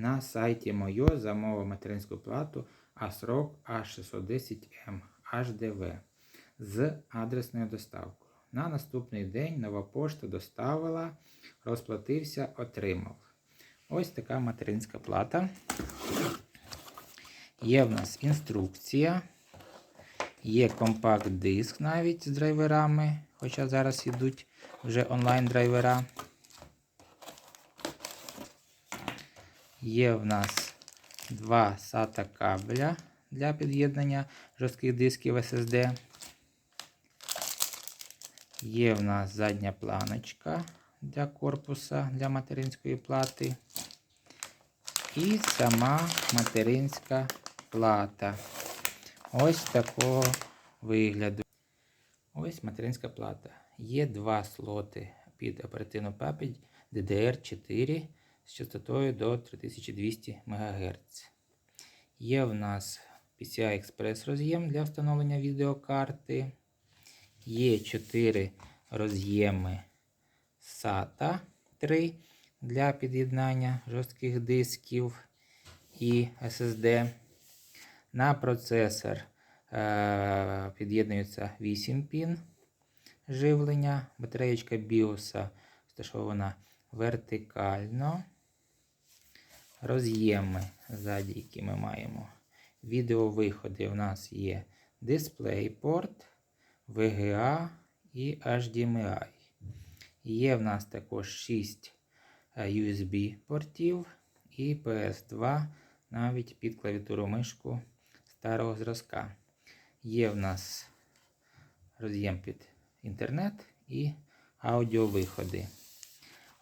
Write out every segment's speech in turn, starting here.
на сайті Мойо замовив материнську плату А40 А610М HDV з адресною доставкою. На наступний день нова пошта доставила, розплатився, отримав. Ось така материнська плата. Є в нас інструкція. Є компакт-диск навіть з драйверами, хоча зараз йдуть вже онлайн-драйвера. Є в нас два SATA кабеля для під'єднання жорстких дисків SSD. Є в нас задня планочка для корпуса для материнської плати. І сама материнська плата. Ось такого вигляду. Ось материнська плата. Є два слоти під оперативну пам'ять DDR4 з частотою до 3200 МГц. Є в нас PCI Express роз'єм для встановлення відеокарти. Є 4 роз'єми SATA 3 для під'єднання жорстких дисків і SSD. На процесор е, під'єднується 8 пін живлення. Батареєчка BIOS розташована вертикально. Роз'єми ззаді, які ми маємо. Відеовиходи у нас є DisplayPort, VGA і HDMI. Є в нас також 6 USB портів і PS2 навіть під клавіатуру мишку старого зразка. Є в нас роз'єм під інтернет і аудіовиходи.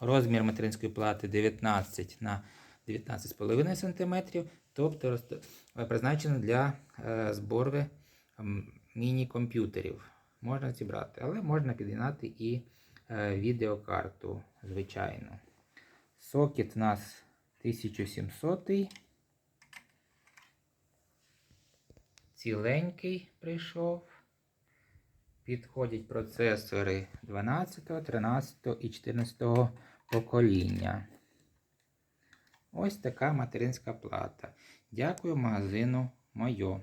Розмір материнської плати 19 на 19,5 см, тобто призначено для е, збору міні-комп'ютерів. Можна зібрати, але можна під'єднати і е, відеокарту, звичайно. Сокет у нас 1700. Ціленький прийшов. Підходять процесори 12, 13 і 14 покоління. Ось така материнська плата. Дякую магазину Мойо.